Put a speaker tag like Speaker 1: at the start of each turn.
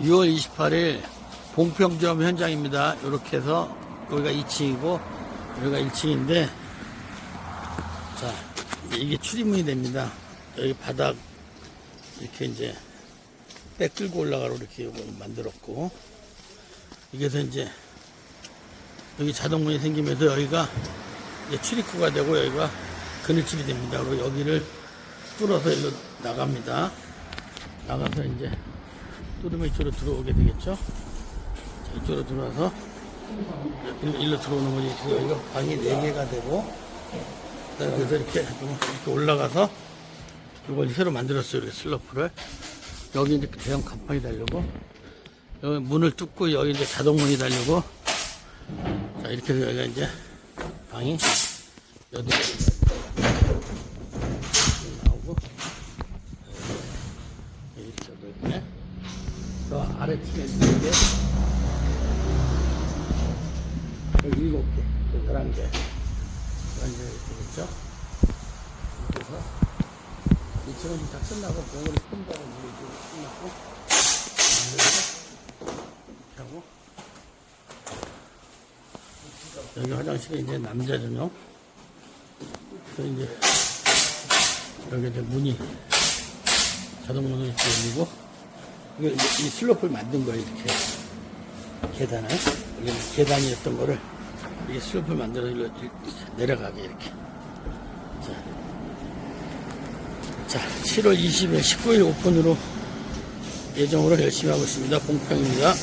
Speaker 1: 6월 28일 봉평점 현장입니다. 이렇게 해서 여기가 2층이고 여기가 1층인데 자 이게 출입문이 됩니다. 여기 바닥 이렇게 이제 백 끌고 올라가로 이렇게 만들었고 이게서 이제 여기 자동문이 생기면서 여기가 출입구가 되고 여기가 그늘집이 됩니다. 그리고 여기를 뚫어서 일로 나갑니다. 나가서 이제 뚫으면 이쪽으로 들어오게 되겠죠. 자, 이쪽으로 들어와서 일로, 일로 들어오는 거지. 지금 여기가 방이 4개가 되고 그래서 이렇게, 이렇게 올라가서 이걸 새로 만들었어요. 이렇게 슬로프를. 여기 이제 대형 간판이 달리고 여기 문을 뚫고 여기 이제 자동문이 달리고 자 이렇게 해서 여기가 이제 방이 여덟 개 나오고 이렇게 여덟 개. 저 아래층에 있는 게 일곱 개, 또 열한 개, 열한 개 이렇게 됐죠. 그래서 이 층은 다 끝나고 병원이 끝나고 물이 좀 끝났고 하고 여기 화장실에 이제 남자 전용 그래서 이제 여기 이제 문이 자동문을 이렇게 열리고 이 슬로프를 만든 거예요 이렇게 계단을 원래 계단이었던 거를 이게 슬로프를 만들어서 내려가게 이렇게 자, 7월 20일 19일 오픈으로 예정으로 열심히 하고 있습니다. 봉평입니다.